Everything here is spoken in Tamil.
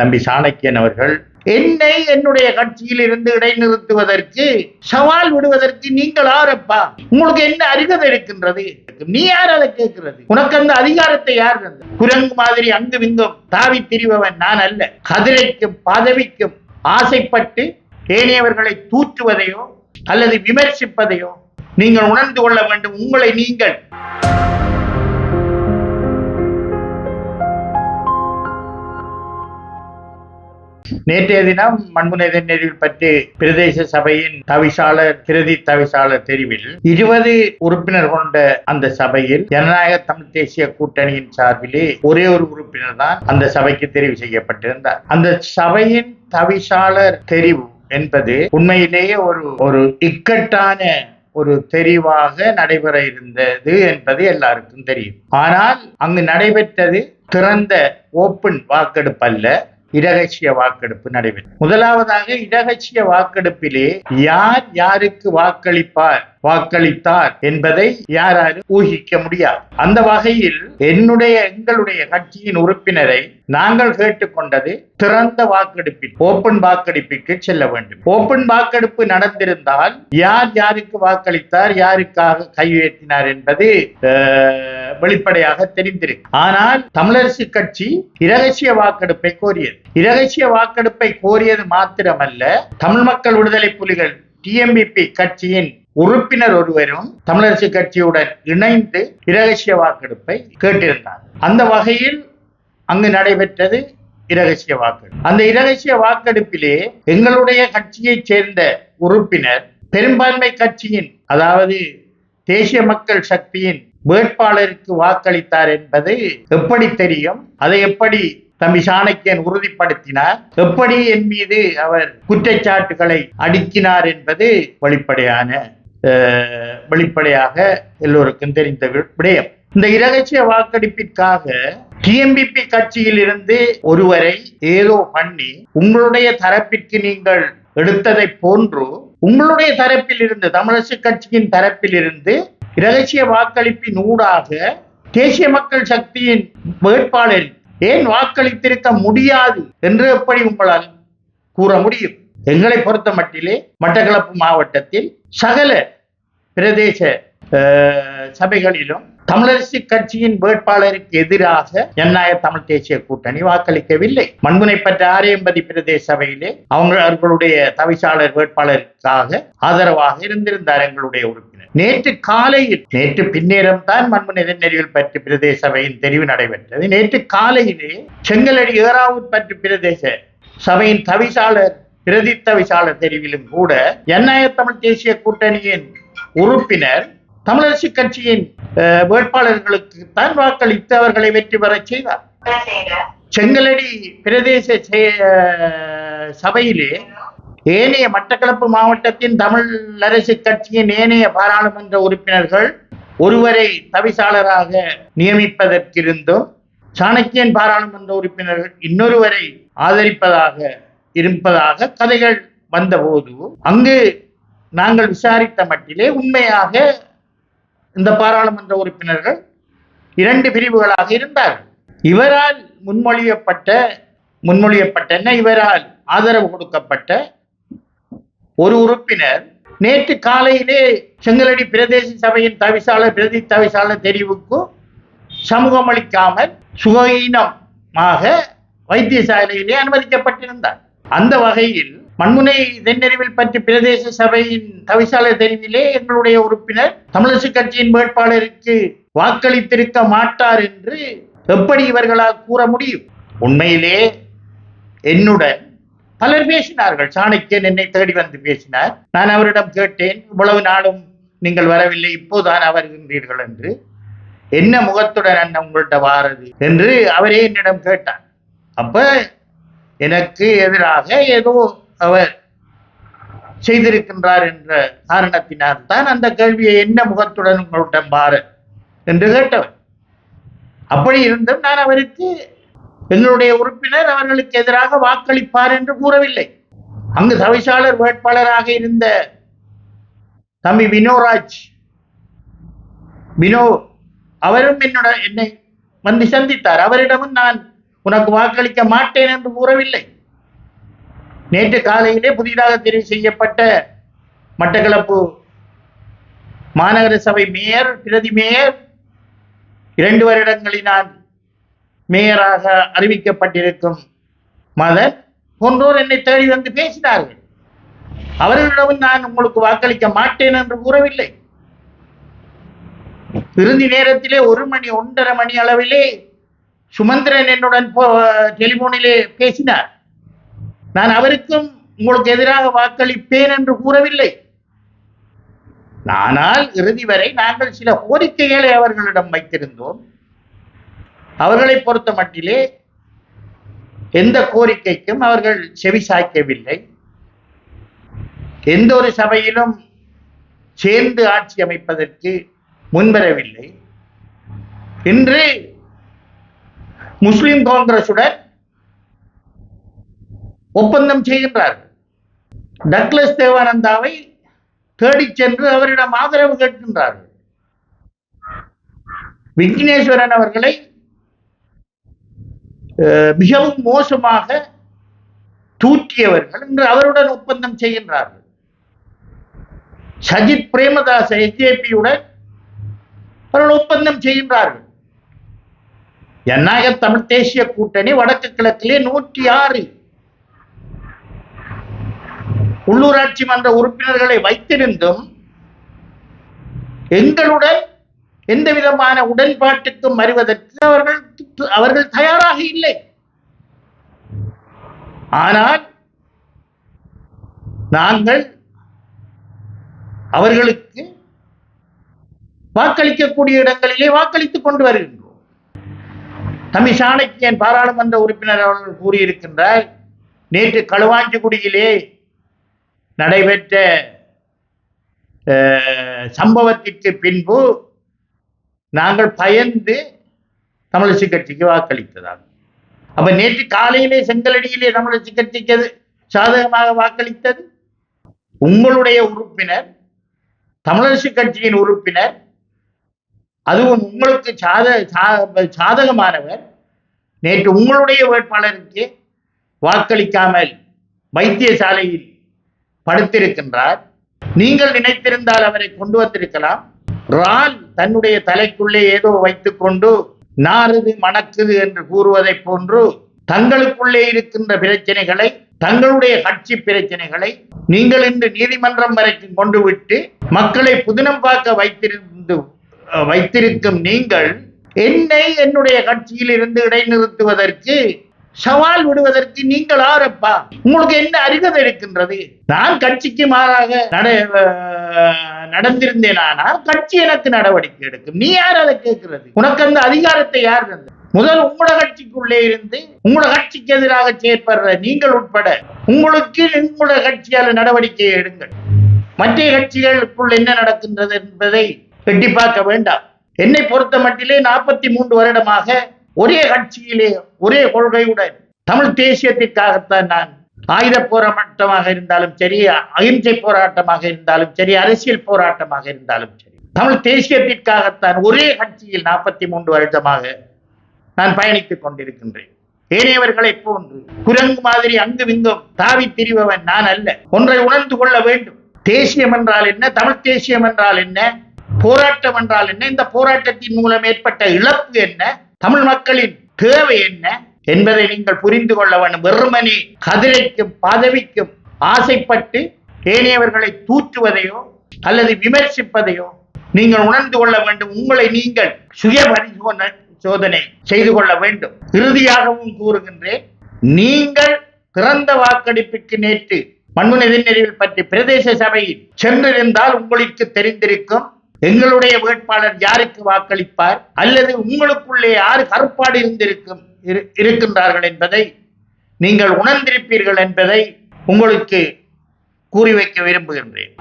தம்பி சாணக்கியன் அவர்கள் என்னை என்னுடைய கட்சியில் இருந்து இடைநிறுத்துவதற்கு சவால் விடுவதற்கு நீங்கள் ஆரப்பா உங்களுக்கு என்ன அருகதை இருக்கின்றது? நீ யார் அதை கேட்கிறது? உனக்கு அந்த அதிகாரத்தை யார் குரங்கு மாதிரி அங்கும் இங்கும் தாவி திரிபவன் நான் அல்ல. கதிரைக்கும் பதவிக்கும் ஆசைப்பட்டு ஏனையவர்களை தூற்றுவதையோ அல்லது விமர்சிப்பதையோ நீங்கள் உணர்ந்து கொள்ள வேண்டும். உங்களை நீங்கள் நேற்றைய தினம் மண்முனை நெறிவில் பற்றி பிரதேச சபையின் தவிசாளர் பிரதி தவிசாளர் தெரிவில் இருபது உறுப்பினர் கொண்ட அந்த சபையில் ஜனநாயக தமிழ் தேசிய கூட்டணியின் சார்பிலே ஒரே ஒரு உறுப்பினர் தான் அந்த சபைக்கு தெரிவு செய்யப்பட்டிருந்தார். அந்த சபையின் தவிசாளர் தெரிவு என்பது உண்மையிலேயே ஒரு ஒரு இக்கட்டான ஒரு தெரிவாக நடைபெற இருந்தது என்பது எல்லாருக்கும் தெரியும். ஆனால் அங்கு நடைபெற்றது திறந்த ஓப்பன் வாக்கெடுப்பு அல்ல. இரகசிய வாக்கெடுப்பு நடைபெற்றது. முதலாவதாக இரகசிய வாக்கெடுப்பிலே யார் யாருக்கு வாக்களிப்பார் வாக்களித்தார் என்பதை யாராலும் ஊகிக்க முடியாது. அந்த வகையில் என்னுடைய எங்களுடைய கட்சியின் உறுப்பினரை நாங்கள் கேட்டுக்கொண்டது திறந்த வாக்கெடுப்பில் ஓப்பன் வாக்கெடுப்பிற்கு செல்ல வேண்டும். ஓப்பன் வாக்கெடுப்பு நடந்திருந்தால் யார் யாருக்கு வாக்களித்தார் யாருக்காக கையேற்றினார் என்பது வெளிப்படையாக தெரிந்திருக்கு. ஆனால் தமிழரசு கட்சி இரகசிய வாக்கெடுப்பை கோரியது. இரகசிய வாக்கெடுப்பை கோரியது மாத்திரமல்ல தமிழ் மக்கள் விடுதலை புலிகள் டிஎம்பிபி கட்சியின் உறுப்பினர் ஒருவரும் தமிழரசு கட்சியுடன் இணைந்து இரகசிய வாக்கெடுப்பை கேட்டிருந்தார். அந்த வகையில் அங்கு நடைபெற்றது இரகசிய வாக்கெடுப்பு. அந்த இரகசிய வாக்கெடுப்பிலே எங்களுடைய கட்சியைச் சேர்ந்த உறுப்பினர் பெரும்பான்மை கட்சியின் அதாவது தேசிய மக்கள் சக்தியின் வேட்பாளருக்கு வாக்களித்தார் என்பது எப்படி தெரியும்? அதை எப்படி தம்பி சாணக்கியன் உறுதிப்படுத்தினார்? எப்படி என் மீது அவர் குற்றச்சாட்டுகளை அடுக்கினார் என்பது வெளிப்படையான அஹ், வெளிப்படையாக எல்லோருக்கும் தெரிந்த விடயம். இந்த இரகசிய வாக்கெடுப்பிற்காக டிஎம்பிபி கட்சியில் இருந்து ஒருவரை ஏதோ பண்ணி உங்களுடைய தரப்பிற்கு நீங்கள் எடுத்ததை போன்று உங்களுடைய தரப்பில் இருந்து தமிழரசு கட்சியின் தரப்பில் இருந்து இரகசிய வாக்களிப்பின் ஊடாக தேசிய மக்கள் சக்தியின் வேட்பாளர் ஏன் வாக்களித்திருக்க முடியாது என்று எப்படி உங்களால் கூற முடியும்? எங்களை பொறுத்த மட்டிலே மட்டக்களப்பு மாவட்டத்தில் சகல பிரதேச சபைகளிலும் தமிழரசு கட்சியின் வேட்பாளருக்கு எதிராக ஜனநாயக தமிழ் தேசிய கூட்டணி வாக்களிக்கவில்லை. மண்முனைப்பட்ட ஆரியம்பதி பிரதேச சபையிலே அவங்க அவர்களுடைய தவிசாளர் வேட்பாளருக்காக ஆதரவாக இருந்திருந்தார் எங்களுடைய உறுப்பினர். நேற்று காலையில் நேற்று பின்னேரம் தான் மண்முனை நெறிவில் பற்றி பிரதேச சபையின் தெரிவு நடைபெற்றது. நேற்று காலையிலே செங்கலடி ஏறாவூர் பற்றி பிரதேச சபையின் தவிசாளர் பிரதி தவிசாளர் தெரிவிலும் கூட ஜனநாயக தமிழ் தேசிய கூட்டணியின் உறுப்பினர் தமிழரசு கட்சியின் வேட்பாளர்களுக்குத்தான் வேட்பாளர்களுக்கு வாக்களித்து அவர்களை வெற்றி பெறச் செய்தார். செங்கலடி பிரதேச சபையிலே ஏனைய மட்டக்களப்பு மாவட்டத்தின் தமிழ் அரசு கட்சியின் ஏனைய பாராளுமன்ற உறுப்பினர்கள் ஒருவரை தவிசாளராக நியமிப்பதற்கிருந்தும் சாணக்கியன் பாராளுமன்ற உறுப்பினர்கள் இன்னொருவரை ஆதரிப்பதாக இருப்பதாக கதைகள் வந்தபோது அங்கு நாங்கள் விசாரித்த மட்டிலே உண்மையாக இந்த பாராளுமன்ற உறுப்பினர்கள் இரண்டு பிரிவுகளாக இருந்தார்கள். இவரால் முன்மொழியப்பட்ட முன்மொழியப்பட்ட என்ன? இவரால் ஆதரவு கொடுக்கப்பட்ட ஒரு உறுப்பினர் நேற்று காலையிலே செங்கலடி பிரதேச சபையின் தவிசாளர் பிரதி தவிசாளர் தெரிவுக்கு சமூகம் அளிக்காமல் சுகீனமாக வைத்தியசாலையிலே அனுமதிக்கப்பட்டிருந்தார். அந்த வகையில் மண்முனை தென்னெறிவில் பற்றி பிரதேச சபையின் தவிசாளர் தெரிவிலே எங்களுடைய உறுப்பினர் தமிழரசு கட்சியின் வேட்பாளருக்கு வாக்களித்திருக்க மாட்டார் என்று எப்படி இவர்களால் கூற முடியும்? உண்மையிலே என்னுடன் பலர் பேசினார்கள். சாணக்கியன் என்னை தேடி வந்து பேசினார். நான் அவரிடம் கேட்டேன் இவ்வளவு நாளும் நீங்கள் வரவில்லை இப்போதான் வருகின்றீர்கள் என்று. என்ன முகத்துடன் அண்ணன் உங்கள்கிட்ட வாரது? என்று அவரே என்னிடம் கேட்டார். அப்ப எனக்கு எதிராக ஏதோ அவர் செய்திருக்கின்றார் என்ற காரணத்தினால் தான் அந்த கேள்வியை என்ன முகத்துடன் உங்களிடம் பாரு என்று கேட்டவர். அப்படி இருந்தும் நான் அவருக்கு எங்களுடைய உறுப்பினர் அவர்களுக்கு எதிராக வாக்களிப்பார் என்று கூறவில்லை. அங்கு தவிசாளர் வேட்பாளராக இருந்த தம்பி வினோராஜ் வினோ அவரும் என்னோட என்னை வந்து சந்தித்தார். அவரிடமும் நான் உனக்கு வாக்களிக்க மாட்டேன் என்று கூறவில்லை. நேற்று காலையிலே புதிதாக தெரிவு செய்யப்பட்ட மட்டக்களப்பு மாநகர சபை மேயர் பிரதி மேயர் இரண்டு வருடங்களினால் மேயராக அறிவிக்கப்பட்டிருக்கும் மதர் போன்றோர் என்னை தேடி வந்து பேசினார்கள். அவர்களிடம் நான் உங்களுக்கு வாக்களிக்க மாட்டேன் என்று கூறவில்லை. இறுதி நேரத்திலே ஒரு மணி ஒன்றரை மணி அளவிலே சுமந்திரன் என்னுடன் போ டெலிபோனிலே பேசினார். நான் அவருக்கும் உங்களுக்கு எதிராக வாக்களிப்பேன் என்று கூறவில்லை. ஆனால் இறுதி வரை நாங்கள் சில கோரிக்கைகளை அவர்களிடம் வைத்திருந்தோம். அவர்களை பொறுத்த மட்டிலே எந்த கோரிக்கைக்கும் அவர்கள் செவி சாய்க்கவில்லை. எந்த ஒரு சபையிலும் சேர்ந்து ஆட்சி அமைப்பதற்கு முன்வரவில்லை. இன்று முஸ்லிம் காங்கிரசுடன் ஒப்பந்தம் செய்கின்றார்கள் டக்ளஸ் தேவானந்தாவை தேடிச் சென்று அவரிடம் ஆதரவு கேட்கின்றார்கள் விக்னேஸ்வரன் அவர்களை மிகவும் மோசமாக தூற்றியவர்கள் இன்று அவருடன் ஒப்பந்தம் செய்கின்றார்கள் சஜித் பிரேமதாச எஸ்ஜேபியுடன் அவர்கள் ஒப்பந்தம் செய்கின்றார்கள். ஜனநாயக தமிழ் தேசிய கூட்டணி வடக்கு கிழக்கிலே நூற்றி ஆறு உள்ளூராட்சி மன்ற உறுப்பினர்களை வைத்திருந்தும் எங்களுடன் எந்த விதமான உடன்பாட்டுக்கும் வருவதற்கு அவர்கள் அவர்கள் தயாராக இல்லை. ஆனால் நாங்கள் அவர்களுக்கு வாக்களிக்கக்கூடிய இடங்களிலே வாக்களித்துக் கொண்டு வருகின்றோம். தமிழ் சாணக்கியன் பாராளுமன்ற உறுப்பினர் அவர்கள் கூறியிருக்கின்றார் நேற்று களுவாஞ்சிக்குடியிலே நடைபெற்ற சம்பவத்திற்கு பின்பு நாங்கள் பயந்து தமிழரசு கட்சிக்கு வாக்களித்ததாக அப்ப நேற்று காலையிலே செங்கலடியிலே தமிழரசு கட்சிக்கு அது சாதகமாக வாக்களித்தது. உங்களுடைய உறுப்பினர் தமிழரசு கட்சியின் உறுப்பினர் அதுவும் உங்களுக்கு சாத சா- சாதகமானவர் நேற்று உங்களுடைய வேட்பாளருக்கு வாக்களிக்காமல் வைத்தியசாலையில் படுத்திருக்கின்றார். நீங்கள் நினைத்திருந்தால் அவரை கொண்டு வந்திருக்கலாம். ரால் தன்னுடைய தலைக்குள்ளே ஏதோ வைத்துக்கொண்டு நாறுது மணக்குது என்று கூறுவதைப் போன்று தங்களுக்குள்ளே இருக்கின்ற பிரச்சனைகளை தங்களுடைய கட்சி பிரச்சனைகளை நீங்கள் இன்று நீதிமன்றம் வரைக்கும் கொண்டு விட்டு மக்களை புதினம் பார்க்க வைத்திருந்து வைத்திருக்கும் நீங்கள் என்னை என்னுடைய கட்சியில் இருந்து இடைநிறுத்துவதற்கு சவால் விடுவதற்கு நீங்கள் ஆரப்பா உங்களுக்கு என்ன அருகதை இருக்கின்றது? நான் கட்சிக்கு மாறாக நட அஹ், நடந்திருந்தேனானால் கட்சி எனக்கு நடவடிக்கை எடுக்கும். நீ யார் அதை கேட்கிறது? உனக்கு அந்த அதிகாரத்தை யார் தந்த முதல் உங்களோட கட்சிக்குள்ளே இருந்து உங்களோட கட்சிக்கு எதிராக செயற்படுற நீங்கள் உட்பட உங்களுக்கு உங்களோட கட்சியால் நடவடிக்கை எடுங்கள். மற்ற கட்சிகளுக்குள் என்ன நடக்கின்றது என்பதை எட்டி பார்க்க வேண்டாம். என்னை பொறுத்த மட்டிலே நாற்பத்தி மூன்று வருடமாக ஒரே கட்சியிலே ஒரே கொள்கையுடன் தமிழ் தேசியத்திற்காகத்தான் நான் ஆயுத போராட்டமாக இருந்தாலும் சரி அகிம்சை போராட்டமாக இருந்தாலும் சரி அரசியல் போராட்டமாக இருந்தாலும் சரி தமிழ் தேசியத்திற்காகத்தான் ஒரே கட்சியில் நாற்பத்தி மூன்று வருடமாக நான் பயணித்துக் கொண்டிருக்கின்றேன். ஏனையவர்களைப் போன்று குரங்கு மாதிரி அங்கும் இங்கும் தாவி திரிபவன் நான் அல்ல. ஒன்றை உணர்ந்து கொள்ள வேண்டும். தேசியம் என்றால் என்ன? தமிழ் தேசியம் என்றால் என்ன? போராட்டம் என்றால் என்ன? இந்த போராட்டத்தின் மூலம் ஏற்பட்ட இழப்பு என்ன? தமிழ் மக்களின் தேவை என்ன என்பதை நீங்கள் புரிந்து கொள்ள வேண்டும். வெறுமனே கதிரைக்கும் பதவிக்கும் ஆசைப்பட்டு ஏனையவர்களை தூற்றுவதையோ அல்லது விமர்சிப்பதையோ நீங்கள் உணர்ந்து கொள்ள வேண்டும். உங்களை நீங்கள் சுய பரிசோதனை சோதனை செய்து கொள்ள வேண்டும். இறுதியாகவும் கூறுகின்றேன் நீங்கள் திறந்த வாக்கெடுப்பிற்கு நேற்று மண்முனை எதிர்நெறிகள் பற்றி பிரதேச சபையில் சென்றிருந்தால் உங்களுக்கு தெரிந்திருக்கும். எங்களுடைய வேட்பாளர் யாருக்கு வாக்களிப்பார்? அல்லது உங்களுக்குள்ளே யாரு கருப்பாடு இருந்திருக்கும் இரு- இருக்கின்றார்கள் என்பதை நீங்கள் உணர்ந்திருப்பீர்கள் என்பதை உங்களுக்கு கூறி வைக்க விரும்புகின்றேன்.